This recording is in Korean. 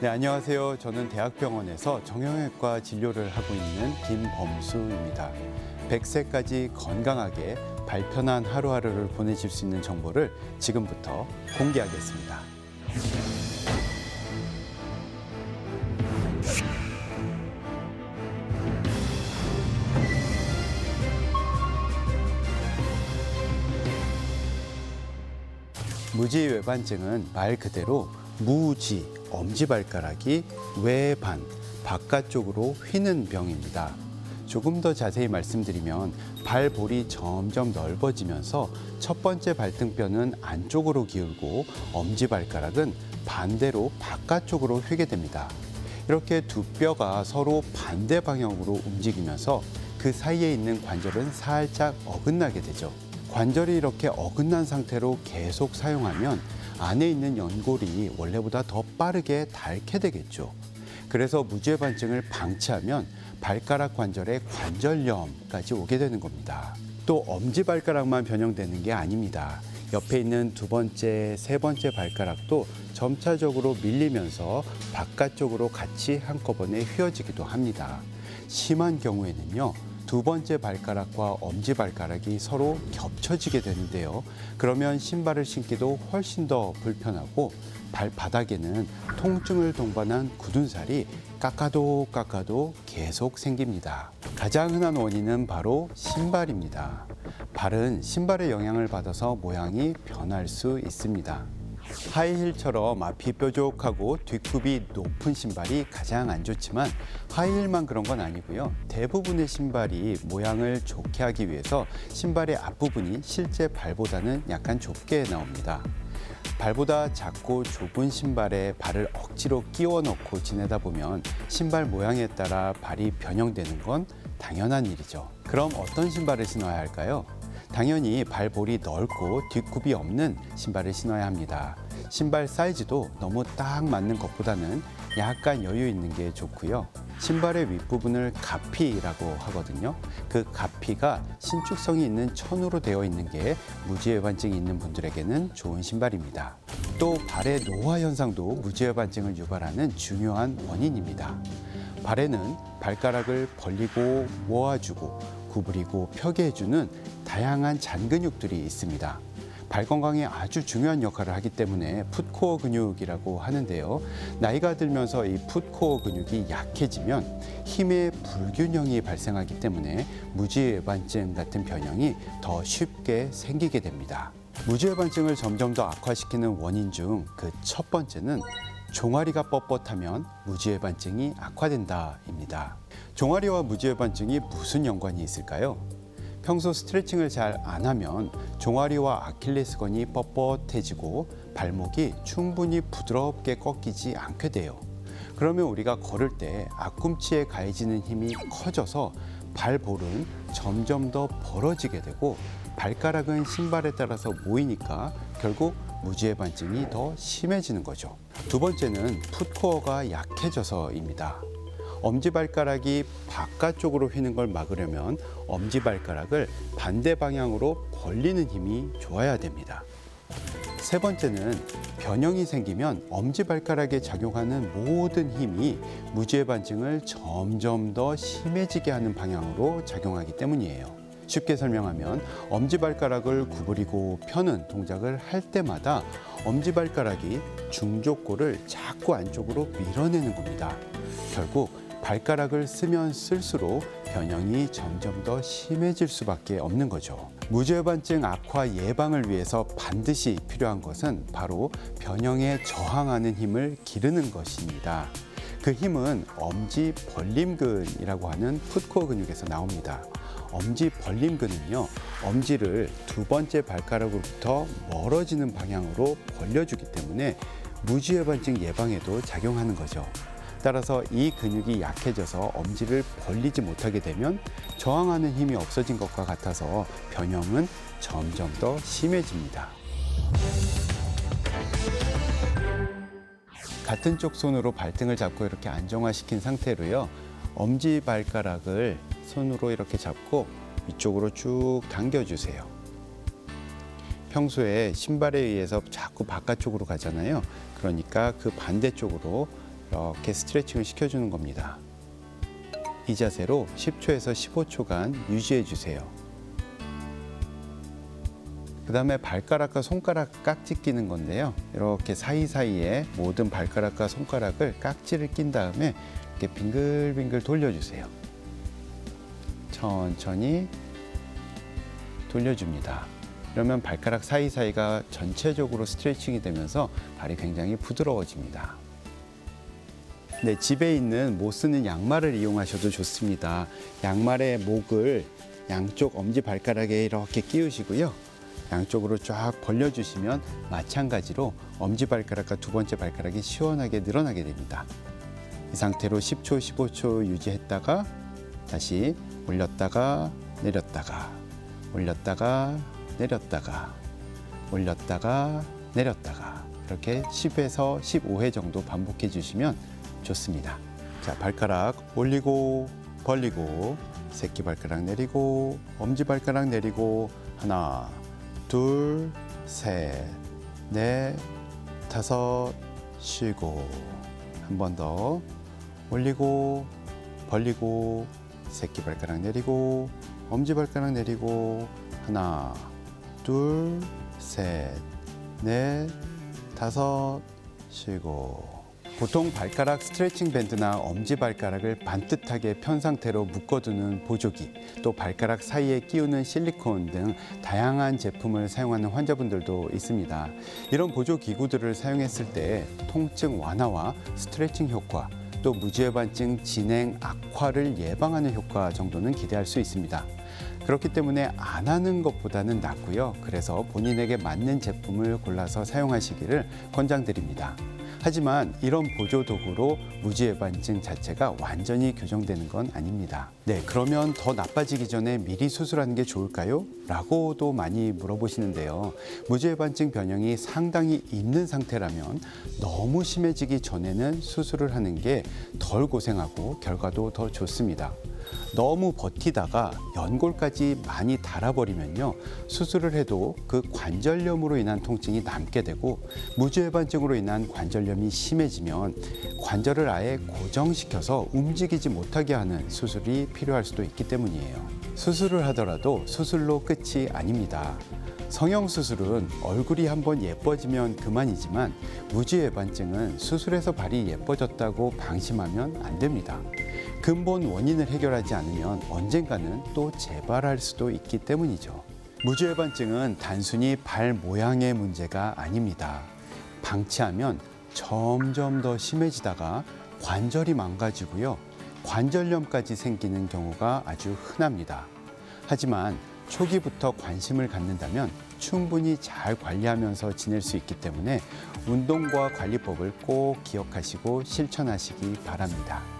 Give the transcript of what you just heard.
네, 안녕하세요. 저는 대학병원에서 정형외과 진료를 하고 있는 김범수입니다. 100세까지 건강하게 발편한 하루하루를 보내실 수 있는 정보를 지금부터 공개하겠습니다. 무지 외반증은 말 그대로 무지 엄지발가락이 외반 바깥쪽으로 휘는 병입니다. 조금 더 자세히 말씀드리면 발볼이 점점 넓어지면서 첫 번째 발등뼈는 안쪽으로 기울고 엄지발가락은 반대로 바깥쪽으로 휘게 됩니다. 이렇게 두 뼈가 서로 반대 방향으로 움직이면서 그 사이에 있는 관절은 살짝 어긋나게 되죠. 관절이 이렇게 어긋난 상태로 계속 사용하면 안에 있는 연골이 원래보다 더 빠르게 닳게 되겠죠. 그래서 무죄 반증을 방치하면 발가락 관절에 관절염까지 오게 되는 겁니다. 또 엄지발가락만 변형되는 게 아닙니다. 옆에 있는 두 번째, 세 번째 발가락도 점차적으로 밀리면서 바깥쪽으로 같이 한꺼번에 휘어지기도 합니다. 심한 경우에는요, 두 번째 발가락과 엄지 발가락이 서로 겹쳐지게 되는데요. 그러면 신발을 신기도 훨씬 더 불편하고 발바닥에는 통증을 동반한 굳은 살이 깎아도 깎아도 계속 생깁니다. 가장 흔한 원인은 바로 신발입니다. 발은 신발의 영향을 받아서 모양이 변할 수 있습니다. 하이힐처럼 앞이 뾰족하고 뒷굽이 높은 신발이 가장 안 좋지만 하이힐만 그런 건 아니고요. 대부분의 신발이 모양을 좋게 하기 위해서 신발의 앞부분이 실제 발보다는 약간 좁게 나옵니다. 발보다 작고 좁은 신발에 발을 억지로 끼워 넣고 지내다 보면 신발 모양에 따라 발이 변형되는 건 당연한 일이죠. 그럼 어떤 신발을 신어야 할까요? 당연히 발볼이 넓고 뒷굽이 없는 신발을 신어야 합니다. 신발 사이즈도 너무 딱 맞는 것보다는 약간 여유 있는 게 좋고요. 신발의 윗부분을 가피라고 하거든요. 그 가피가 신축성이 있는 천으로 되어 있는 게 무지외반증이 있는 분들에게는 좋은 신발입니다. 또 발의 노화 현상도 무지외반증을 유발하는 중요한 원인입니다. 발에는 발가락을 벌리고 모아주고 구부리고 펴게 해주는 다양한 잔근육들이 있습니다. 발 건강에 아주 중요한 역할을 하기 때문에 풋코어 근육이라고 하는데요. 나이가 들면서 이 풋코어 근육이 약해지면 힘의 불균형이 발생하기 때문에 무지외반증 같은 변형이 더 쉽게 생기게 됩니다. 무지외반증을 점점 더 악화시키는 원인 중 그 첫 번째는 종아리가 뻣뻣하면 무지외반증이 악화된다입니다. 종아리와 무지외반증이 무슨 연관이 있을까요? 평소 스트레칭을 잘 안 하면 종아리와 아킬레스건이 뻣뻣해지고 발목이 충분히 부드럽게 꺾이지 않게 돼요. 그러면 우리가 걸을 때 앞꿈치에 가해지는 힘이 커져서 발볼은 점점 더 벌어지게 되고 발가락은 신발에 따라서 모이니까 결국 무지의 반증이 더 심해지는 거죠. 두 번째는 풋코어가 약해져서입니다. 엄지발가락이 바깥쪽으로 휘는 걸 막으려면 엄지발가락을 반대 방향으로 벌리는 힘이 좋아야 됩니다. 세 번째는 변형이 생기면 엄지발가락에 작용하는 모든 힘이 무지의 반증을 점점 더 심해지게 하는 방향으로 작용하기 때문이에요. 쉽게 설명하면 엄지발가락을 구부리고 펴는 동작을 할 때마다 엄지발가락이 중족골을 자꾸 안쪽으로 밀어내는 겁니다. 결국 발가락을 쓰면 쓸수록 변형이 점점 더 심해질 수밖에 없는 거죠. 무죄반증 악화 예방을 위해서 반드시 필요한 것은 바로 변형에 저항하는 힘을 기르는 것입니다. 그 힘은 엄지 벌림근이라고 하는 풋코어 근육에서 나옵니다. 엄지 벌림근은요, 엄지를 두 번째 발가락으로부터 멀어지는 방향으로 벌려주기 때문에 무지외반증 예방에도 작용하는 거죠. 따라서 이 근육이 약해져서 엄지를 벌리지 못하게 되면 저항하는 힘이 없어진 것과 같아서 변형은 점점 더 심해집니다. 같은 쪽 손으로 발등을 잡고 이렇게 안정화시킨 상태로요. 엄지 발가락을 손으로 이렇게 잡고 위쪽으로 쭉 당겨주세요. 평소에 신발에 의해서 자꾸 바깥쪽으로 가잖아요. 그러니까 그 반대쪽으로 이렇게 스트레칭을 시켜주는 겁니다. 이 자세로 10초에서 15초간 유지해 주세요. 그 다음에 발가락과 손가락 깍지 끼는 건데요. 이렇게 사이사이에 모든 발가락과 손가락을 깍지를 낀 다음에 이렇게 빙글빙글 돌려주세요. 천천히 돌려줍니다. 그러면 발가락 사이사이가 전체적으로 스트레칭이 되면서 발이 굉장히 부드러워집니다. 네, 집에 있는 못 쓰는 양말을 이용하셔도 좋습니다. 양말의 목을 양쪽 엄지 발가락에 이렇게 끼우시고요. 양쪽으로 쫙 벌려주시면 마찬가지로 엄지 발가락과 두 번째 발가락이 시원하게 늘어나게 됩니다. 이 상태로 10초, 15초 유지했다가 다시 올렸다가 내렸다가 올렸다가 내렸다가 올렸다가 내렸다가 이렇게 10에서 15회 정도 반복해 주시면 좋습니다. 자, 발가락 올리고 벌리고 새끼 발가락 내리고 엄지 발가락 내리고 하나, 둘, 셋, 넷, 다섯, 쉬고 한 번 더 올리고 벌리고 새끼 발가락 내리고 엄지 발가락 내리고 하나, 둘, 셋, 넷, 다섯, 쉬고 보통 발가락 스트레칭 밴드나 엄지 발가락을 반듯하게 편 상태로 묶어두는 보조기, 또 발가락 사이에 끼우는 실리콘 등 다양한 제품을 사용하는 환자분들도 있습니다. 이런 보조 기구들을 사용했을 때 통증 완화와 스트레칭 효과, 또 무지해반증 진행 악화를 예방하는 효과 정도는 기대할 수 있습니다. 그렇기 때문에 안 하는 것보다는 낫고요. 그래서 본인에게 맞는 제품을 골라서 사용하시기를 권장드립니다. 하지만 이런 보조 도구로 무지해반증 자체가 완전히 교정되는 건 아닙니다. 네, 그러면 더 나빠지기 전에 미리 수술하는 게 좋을까요? 라고도 많이 물어보시는데요. 무지해반증 변형이 상당히 있는 상태라면 너무 심해지기 전에는 수술을 하는 게 덜 고생하고 결과도 더 좋습니다. 너무 버티다가 연골까지 많이 달아버리면요 수술을 해도 그 관절염으로 인한 통증이 남게 되고 무지해반증으로 인한 관절염이 심해지면 관절을 아예 고정시켜서 움직이지 못하게 하는 수술이 필요할 수도 있기 때문이에요. 수술을 하더라도 수술로 끝이 아닙니다. 성형수술은 얼굴이 한번 예뻐지면 그만이지만 무지해반증은 수술해서 발이 예뻐졌다고 방심하면 안 됩니다. 근본 원인을 해결하지 않으면 언젠가는 또 재발할 수도 있기 때문이죠. 무지해반증은 단순히 발 모양의 문제가 아닙니다. 방치하면 점점 더 심해지다가 관절이 망가지고요. 관절염까지 생기는 경우가 아주 흔합니다. 하지만 초기부터 관심을 갖는다면 충분히 잘 관리하면서 지낼 수 있기 때문에 운동과 관리법을 꼭 기억하시고 실천하시기 바랍니다.